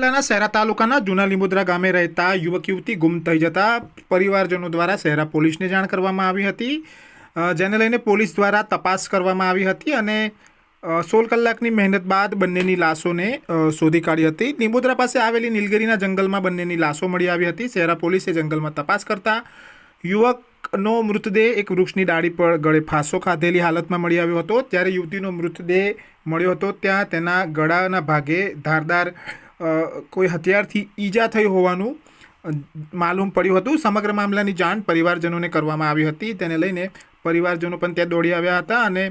જિલ્લાના શહેરા તાલુકાના જૂના લીંબોદરા ગામે રહેતા યુવક, યુવતી ગુમ થઈ જતા પરિવારજનો દ્વારા શહેરા પોલીસને જાણ કરવામાં આવી હતી. જેને લઈને પોલીસ દ્વારા તપાસ કરવામાં આવી હતી અને સોળ કલાકની મહેનત બાદ બંનેની લાશોને શોધી કાઢી હતી. લીંબોદરા પાસે આવેલી નીલગિરીના જંગલમાં બંનેની લાશો મળી આવી હતી. શહેરા પોલીસે જંગલમાં તપાસ કરતા યુવકનો મૃતદેહ એક વૃક્ષની ડાળી પર ગળે ફાંસો ખાધેલી હાલતમાં મળી આવ્યો હતો. ત્યારે યુવતીનો મૃતદેહ મળ્યો હતો ત્યાં તેના ગળાના ભાગે ધારદાર કોઈ હથિયારથી ઈજા થઈ હોવાનું માલુમ પડ્યું હતું. સમગ્ર મામલાની જાણ પરિવારજનોને કરવામાં આવી હતી. તેને લઈને પરિવારજનો પણ ત્યાં દોડી આવ્યા હતા અને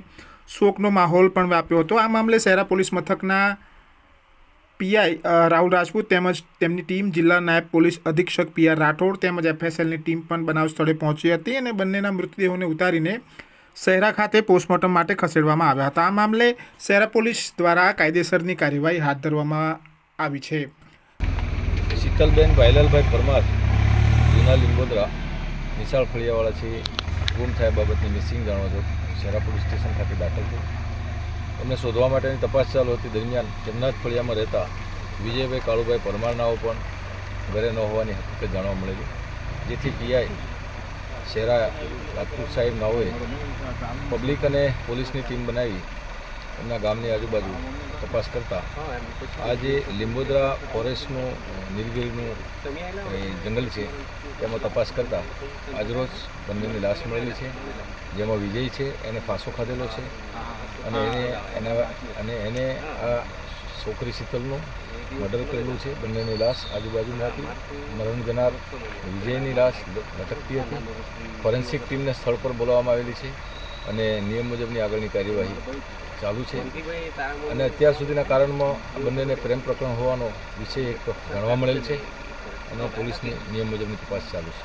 શોકનો માહોલ પણ વ્યાપ્યો હતો. આ મામલે શહેરા પોલીસ મથકના પીઆઈ રાહુલ રાજપૂત તેમજ તેમની ટીમ જિલ્લા નાયબ પોલીસ અધિક્ષક પી આર રાઠોડ તેમજ એફએસએલની ટીમ પણ બનાવ સ્થળે પહોંચી હતી અને બંનેના મૃતદેહોને ઉતારીને શહેરા ખાતે પોસ્ટમોર્ટમ માટે ખસેડવામાં આવ્યા હતા. આ મામલે શહેરા પોલીસ દ્વારા કાયદેસરની કાર્યવાહી હાથ ધરવામાં આવી છે. શીતલબેન ભાઈલાલભાઈ પરમાર, જૂના લીંબોદરા નિશાળ ફળિયાવાળા છે. ગુમ થયા બાબતની મિસિંગ જાણવા છો. શહેરા પોલીસ સ્ટેશન ખાતે દાખલ છે એમને શોધવા માટેની તપાસ ચાલુ હતી. દરમિયાન તેમના જ ફળિયામાં રહેતા વિજયભાઈ કાળુભાઈ પરમારનાઓ પણ ઘરે ન હોવાની હકીકત જાણવા મળેલી. જેથી પીઆઈ શેરા રાજપૂત સાહેબ નાઓએ પબ્લિક અને પોલીસની ટીમ બનાવી એમના ગામની આજુબાજુ તપાસ કરતા આજે લીંબોદરા ફોરેસ્ટનું, નીલગીરીનું જંગલ છે, તેમાં તપાસ કરતા આજરોજ બંનેની લાશ મળેલી છે, જેમાં વિજય છે, એને ફાંસો ખાધેલો છે અને એને, એના, અને એને આ છોકરી શીતલનું મર્ડર કરેલું છે. બંનેની લાશ આજુબાજુમાં હતી. મરણ જનાર વિજયની લાશ લટકતી હતી. ફોરેન્સિક ટીમને સ્થળ પર બોલાવવામાં આવેલી છે. અને નિયમ મુજબની આગળની કાર્યવાહી ચાલુ છે. અને અત્યાર સુધીના કારણમાં બંનેને પ્રેમ પ્રકરણ હોવાનો વિષય એક જાણવા મળેલ છે. અને પોલીસની નિયમ મુજબની તપાસ ચાલુ છે.